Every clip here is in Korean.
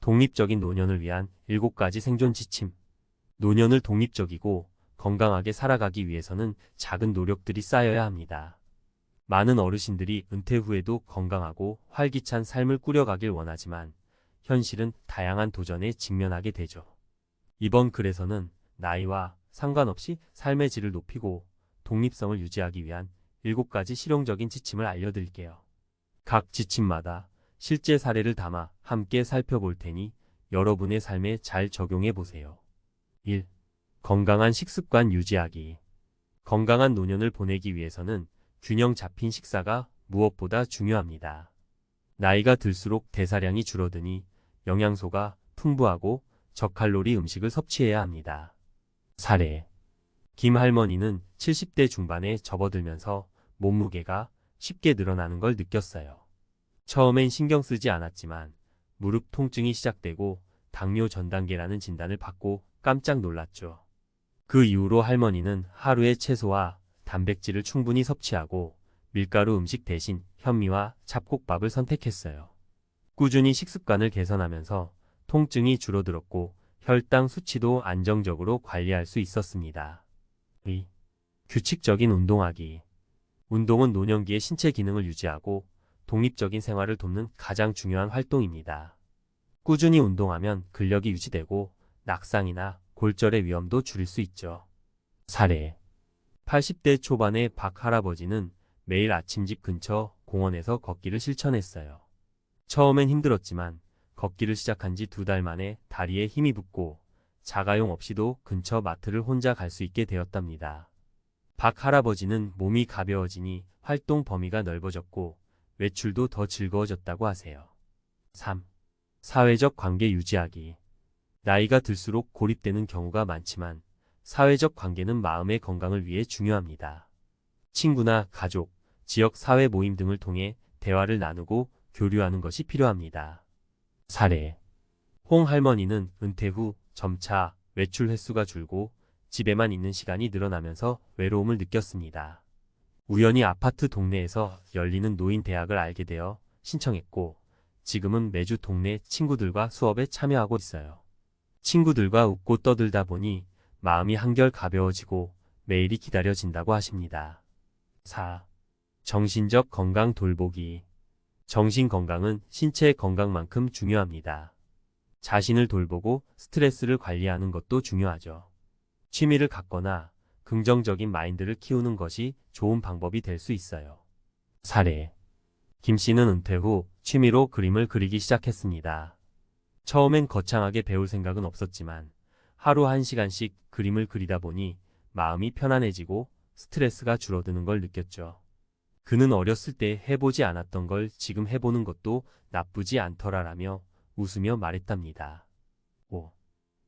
독립적인 노년을 위한 7가지 생존 지침. 노년을 독립적이고 건강하게 살아가기 위해서는 작은 노력들이 쌓여야 합니다. 많은 어르신들이 은퇴 후에도 건강하고 활기찬 삶을 꾸려가길 원하지만 현실은 다양한 도전에 직면하게 되죠. 이번 글에서는 나이와 상관없이 삶의 질을 높이고 독립성을 유지하기 위한 7가지 실용적인 지침을 알려드릴게요. 각 지침마다 실제 사례를 담아 함께 살펴볼 테니 여러분의 삶에 잘 적용해 보세요. 1. 건강한 식습관 유지하기. 건강한 노년을 보내기 위해서는 균형 잡힌 식사가 무엇보다 중요합니다. 나이가 들수록 대사량이 줄어드니 영양소가 풍부하고 저칼로리 음식을 섭취해야 합니다. 사례. 김 할머니는 70대 중반에 접어들면서 몸무게가 쉽게 늘어나는 걸 느꼈어요. 처음엔 신경 쓰지 않았지만 무릎 통증이 시작되고 당뇨 전 단계라는 진단을 받고 깜짝 놀랐죠. 그 이후로 할머니는 하루에 채소와 단백질을 충분히 섭취하고 밀가루 음식 대신 현미와 잡곡밥을 선택했어요. 꾸준히 식습관을 개선하면서 통증이 줄어들었고 혈당 수치도 안정적으로 관리할 수 있었습니다. 2. 규칙적인 운동하기. 운동은 노년기의 신체 기능을 유지하고 독립적인 생활을 돕는 가장 중요한 활동입니다. 꾸준히 운동하면 근력이 유지되고 낙상이나 골절의 위험도 줄일 수 있죠. 사례 80대 초반의 박 할아버지는 매일 아침 집 근처 공원에서 걷기를 실천했어요. 처음엔 힘들었지만 걷기를 시작한 지 두 달 만에 다리에 힘이 붙고 자가용 없이도 근처 마트를 혼자 갈 수 있게 되었답니다. 박 할아버지는 몸이 가벼워지니 활동 범위가 넓어졌고 외출도 더 즐거워졌다고 하세요. 3. 사회적 관계 유지하기. 나이가 들수록 고립되는 경우가 많지만 사회적 관계는 마음의 건강을 위해 중요합니다. 친구나 가족, 지역 사회 모임 등을 통해 대화를 나누고 교류하는 것이 필요합니다. 사례. 홍 할머니는 은퇴 후 점차 외출 횟수가 줄고 집에만 있는 시간이 늘어나면서 외로움을 느꼈습니다. 우연히 아파트 동네에서 열리는 노인 대학을 알게 되어 신청했고 지금은 매주 동네 친구들과 수업에 참여하고 있어요. 친구들과 웃고 떠들다 보니 마음이 한결 가벼워지고 매일이 기다려진다고 하십니다. 4. 정신적 건강 돌보기. 정신 건강은 신체 건강만큼 중요합니다. 자신을 돌보고 스트레스를 관리하는 것도 중요하죠. 취미를 갖거나 긍정적인 마인드를 키우는 것이 좋은 방법이 될 수 있어요. 사례. 김 씨는 은퇴 후 취미로 그림을 그리기 시작했습니다. 처음엔 거창하게 배울 생각은 없었지만 하루 한 시간씩 그림을 그리다 보니 마음이 편안해지고 스트레스가 줄어드는 걸 느꼈죠. 그는 어렸을 때 해보지 않았던 걸 지금 해보는 것도 나쁘지 않더라라며 웃으며 말했답니다. 5.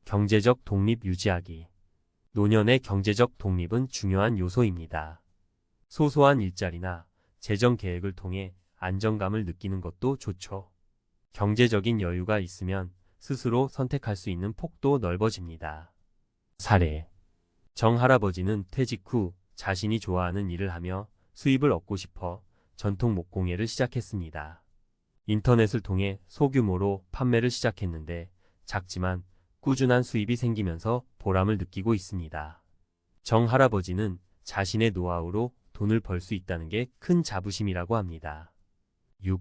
경제적 독립 유지하기. 노년의 경제적 독립은 중요한 요소입니다. 소소한 일자리나 재정 계획을 통해 안정감을 느끼는 것도 좋죠. 경제적인 여유가 있으면 스스로 선택할 수 있는 폭도 넓어집니다. 사례. 정 할아버지는 퇴직 후 자신이 좋아하는 일을 하며 수입을 얻고 싶어 전통 목공예를 시작했습니다. 인터넷을 통해 소규모로 판매를 시작했는데 작지만 꾸준한 수입이 생기면서 보람을 느끼고 있습니다. 정 할아버지는 자신의 노하우로 돈을 벌 수 있다는 게 큰 자부심이라고 합니다. 6.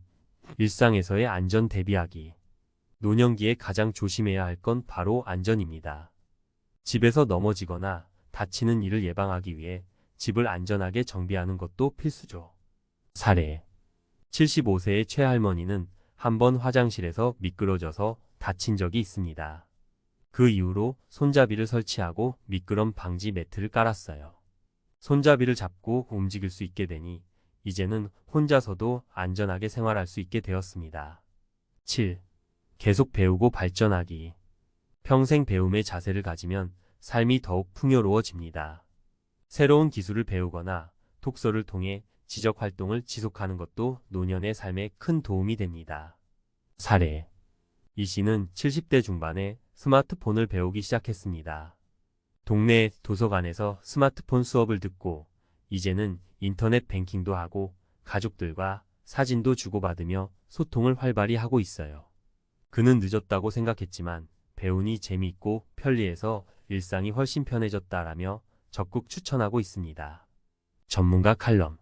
일상에서의 안전 대비하기. 노년기에 가장 조심해야 할 건 바로 안전입니다. 집에서 넘어지거나 다치는 일을 예방하기 위해 집을 안전하게 정비하는 것도 필수죠. 사례. 75세의 최할머니는 한 번 화장실에서 미끄러져서 다친 적이 있습니다. 그 이후로 손잡이를 설치하고 미끄럼 방지 매트를 깔았어요. 손잡이를 잡고 움직일 수 있게 되니 이제는 혼자서도 안전하게 생활할 수 있게 되었습니다. 7. 계속 배우고 발전하기. 평생 배움의 자세를 가지면 삶이 더욱 풍요로워집니다. 새로운 기술을 배우거나 독서를 통해 지적 활동을 지속하는 것도 노년의 삶에 큰 도움이 됩니다. 사례. 이 씨는 70대 중반에 스마트폰을 배우기 시작했습니다. 동네 도서관에서 스마트폰 수업을 듣고 이제는 인터넷 뱅킹도 하고 가족들과 사진도 주고받으며 소통을 활발히 하고 있어요. 그는 늦었다고 생각했지만 배운이 재미있고 편리해서 일상이 훨씬 편해졌다라며 적극 추천하고 있습니다. 전문가 칼럼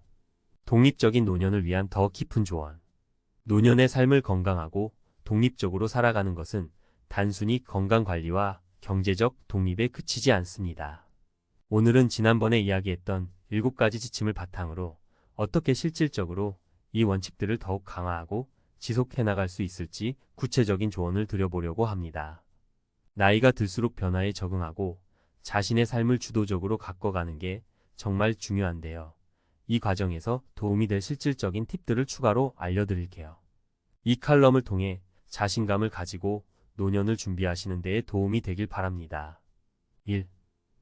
독립적인 노년을 위한 더 깊은 조언 노년의 삶을 건강하고 독립적으로 살아가는 것은 단순히 건강관리와 경제적 독립에 그치지 않습니다. 오늘은 지난번에 이야기했던 7가지 지침을 바탕으로 어떻게 실질적으로 이 원칙들을 더욱 강화하고 지속해 나갈 수 있을지 구체적인 조언을 드려보려고 합니다. 나이가 들수록 변화에 적응하고 자신의 삶을 주도적으로 가꿔가는 게 정말 중요한데요. 이 과정에서 도움이 될 실질적인 팁들을 추가로 알려드릴게요. 이 칼럼을 통해 자신감을 가지고 노년을 준비하시는 데에 도움이 되길 바랍니다. 1.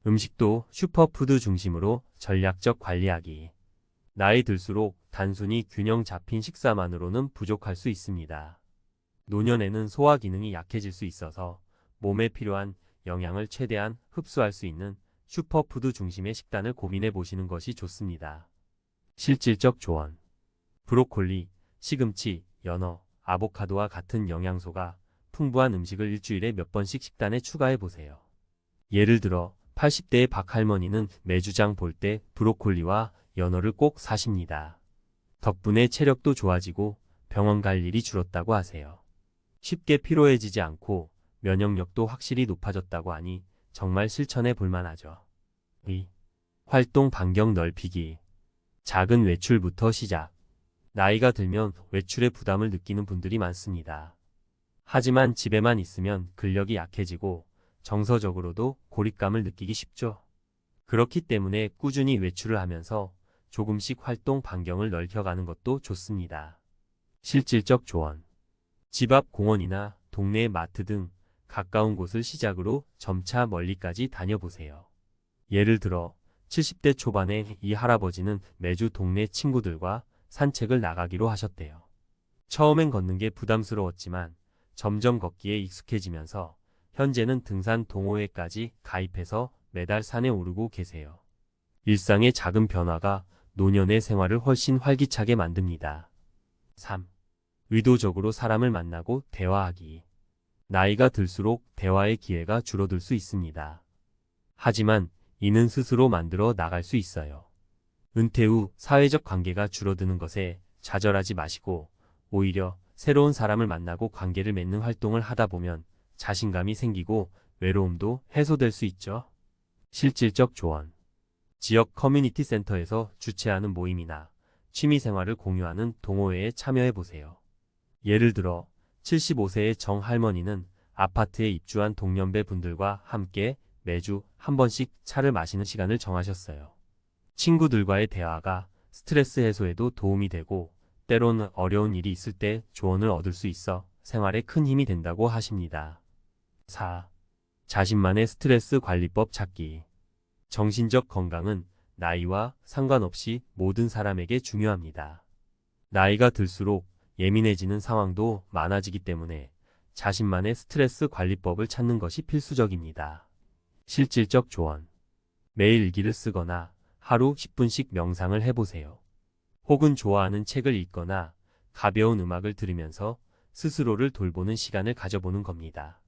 음식도 슈퍼푸드 중심으로 전략적 관리하기. 나이 들수록 단순히 균형 잡힌 식사만으로는 부족할 수 있습니다. 노년에는 소화 기능이 약해질 수 있어서 몸에 필요한 영양을 최대한 흡수할 수 있는 슈퍼푸드 중심의 식단을 고민해 보시는 것이 좋습니다. 실질적 조언. 브로콜리, 시금치, 연어, 아보카도와 같은 영양소가 풍부한 음식을 일주일에 몇 번씩 식단에 추가해 보세요. 예를 들어 80대의 박할머니는 매주장 볼 때 브로콜리와 연어를 꼭 사십니다. 덕분에 체력도 좋아지고 병원 갈 일이 줄었다고 하세요. 쉽게 피로해지지 않고 면역력도 확실히 높아졌다고 하니 정말 실천해 볼 만하죠. 2. 활동 반경 넓히기. 작은 외출부터 시작. 나이가 들면 외출에 부담을 느끼는 분들이 많습니다. 하지만 집에만 있으면 근력이 약해지고 정서적으로도 고립감을 느끼기 쉽죠. 그렇기 때문에 꾸준히 외출을 하면서 조금씩 활동 반경을 넓혀가는 것도 좋습니다. 실질적 조언. 집 앞 공원이나 동네 마트 등 가까운 곳을 시작으로 점차 멀리까지 다녀보세요. 예를 들어 70대 초반에 이 할아버지는 매주 동네 친구들과 산책을 나가기로 하셨대요. 처음엔 걷는 게 부담스러웠지만 점점 걷기에 익숙해지면서 현재는 등산 동호회까지 가입해서 매달 산에 오르고 계세요. 일상의 작은 변화가 노년의 생활을 훨씬 활기차게 만듭니다. 3. 의도적으로 사람을 만나고 대화하기. 나이가 들수록 대화의 기회가 줄어들 수 있습니다. 하지만 이는 스스로 만들어 나갈 수 있어요. 은퇴 후 사회적 관계가 줄어드는 것에 좌절하지 마시고 오히려 새로운 사람을 만나고 관계를 맺는 활동을 하다 보면 자신감이 생기고 외로움도 해소될 수 있죠. 실질적 조언. 지역 커뮤니티 센터에서 주최하는 모임이나 취미 생활을 공유하는 동호회에 참여해 보세요. 예를 들어 75세의 정 할머니는 아파트에 입주한 동년배 분들과 함께 매주 한 번씩 차를 마시는 시간을 정하셨어요. 친구들과의 대화가 스트레스 해소에도 도움이 되고 때로는 어려운 일이 있을 때 조언을 얻을 수 있어 생활에 큰 힘이 된다고 하십니다. 4. 자신만의 스트레스 관리법 찾기. 정신적 건강은 나이와 상관없이 모든 사람에게 중요합니다. 나이가 들수록 예민해지는 상황도 많아지기 때문에 자신만의 스트레스 관리법을 찾는 것이 필수적입니다. 실질적 조언. 매일 일기를 쓰거나 하루 10분씩 명상을 해보세요. 혹은 좋아하는 책을 읽거나 가벼운 음악을 들으면서 스스로를 돌보는 시간을 가져보는 겁니다.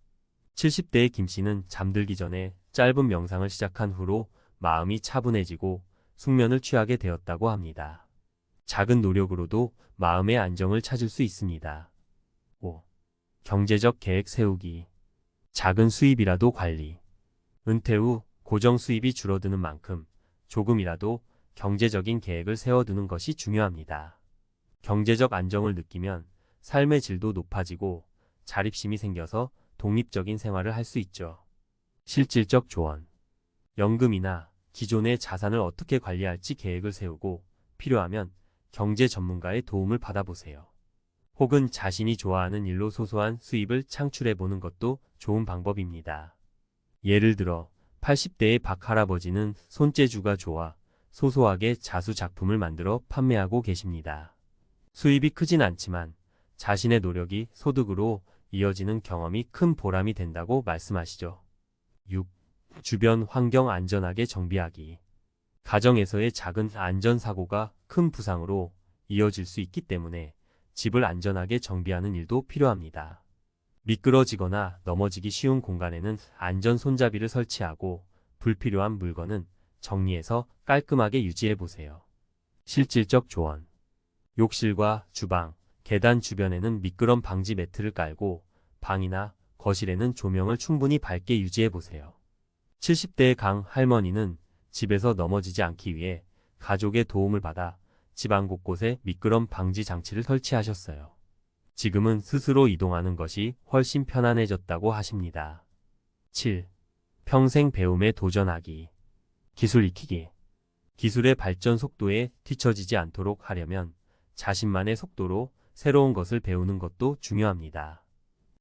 70대의 김 씨는 잠들기 전에 짧은 명상을 시작한 후로 마음이 차분해지고 숙면을 취하게 되었다고 합니다. 작은 노력으로도 마음의 안정을 찾을 수 있습니다. 5. 경제적 계획 세우기. 작은 수입이라도 관리. 은퇴 후 고정 수입이 줄어드는 만큼 조금이라도 경제적인 계획을 세워두는 것이 중요합니다. 경제적 안정을 느끼면 삶의 질도 높아지고 자립심이 생겨서 독립적인 생활을 할 수 있죠. 실질적 조언. 연금이나 기존의 자산을 어떻게 관리할지 계획을 세우고 필요하면 경제 전문가의 도움을 받아보세요. 혹은 자신이 좋아하는 일로 소소한 수입을 창출해 보는 것도 좋은 방법입니다. 예를 들어 80대의 박 할아버지는 손재주가 좋아 소소하게 자수 작품을 만들어 판매하고 계십니다. 수입이 크진 않지만 자신의 노력이 소득으로 이어지는 경험이 큰 보람이 된다고 말씀하시죠. 6. 주변 환경 안전하게 정비하기. 가정에서의 작은 안전사고가 큰 부상으로 이어질 수 있기 때문에 집을 안전하게 정비하는 일도 필요합니다. 미끄러지거나 넘어지기 쉬운 공간에는 안전 손잡이를 설치하고 불필요한 물건은 정리해서 깔끔하게 유지해 보세요. 실질적 조언. 욕실과 주방, 계단 주변에는 미끄럼 방지 매트를 깔고 방이나 거실에는 조명을 충분히 밝게 유지해 보세요. 70대의 강 할머니는 집에서 넘어지지 않기 위해 가족의 도움을 받아 집안 곳곳에 미끄럼 방지 장치를 설치하셨어요. 지금은 스스로 이동하는 것이 훨씬 편안해졌다고 하십니다. 7. 평생 배움에 도전하기. 기술 익히기. 기술의 발전 속도에 뒤처지지 않도록 하려면 자신만의 속도로 새로운 것을 배우는 것도 중요합니다.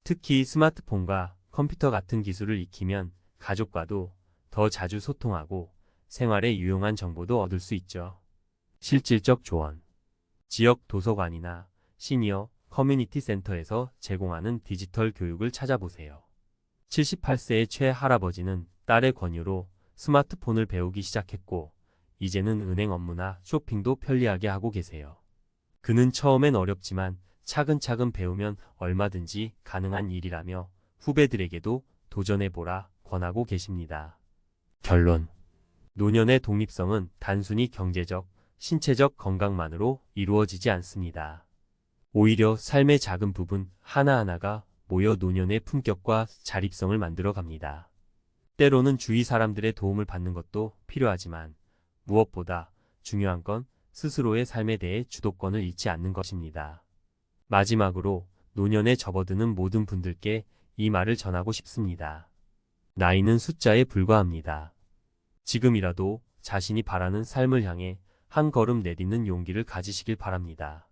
특히 스마트폰과 컴퓨터 같은 기술을 익히면 가족과도 더 자주 소통하고 생활에 유용한 정보도 얻을 수 있죠. 실질적 조언. 지역 도서관이나 시니어 커뮤니티 센터에서 제공하는 디지털 교육을 찾아보세요. 78세의 최 할아버지는 딸의 권유로 스마트폰을 배우기 시작했고, 이제는 은행 업무나 쇼핑도 편리하게 하고 계세요. 그는 처음엔 어렵지만 차근차근 배우면 얼마든지 가능한 일이라며 후배들에게도 도전해보라 권하고 계십니다. 결론. 노년의 독립성은 단순히 경제적, 신체적 건강만으로 이루어지지 않습니다. 오히려 삶의 작은 부분 하나하나가 모여 노년의 품격과 자립성을 만들어 갑니다. 때로는 주위 사람들의 도움을 받는 것도 필요하지만 무엇보다 중요한 건 스스로의 삶에 대해 주도권을 잃지 않는 것입니다. 마지막으로 노년에 접어드는 모든 분들께 이 말을 전하고 싶습니다. 나이는 숫자에 불과합니다. 지금이라도 자신이 바라는 삶을 향해 한 걸음 내딛는 용기를 가지시길 바랍니다.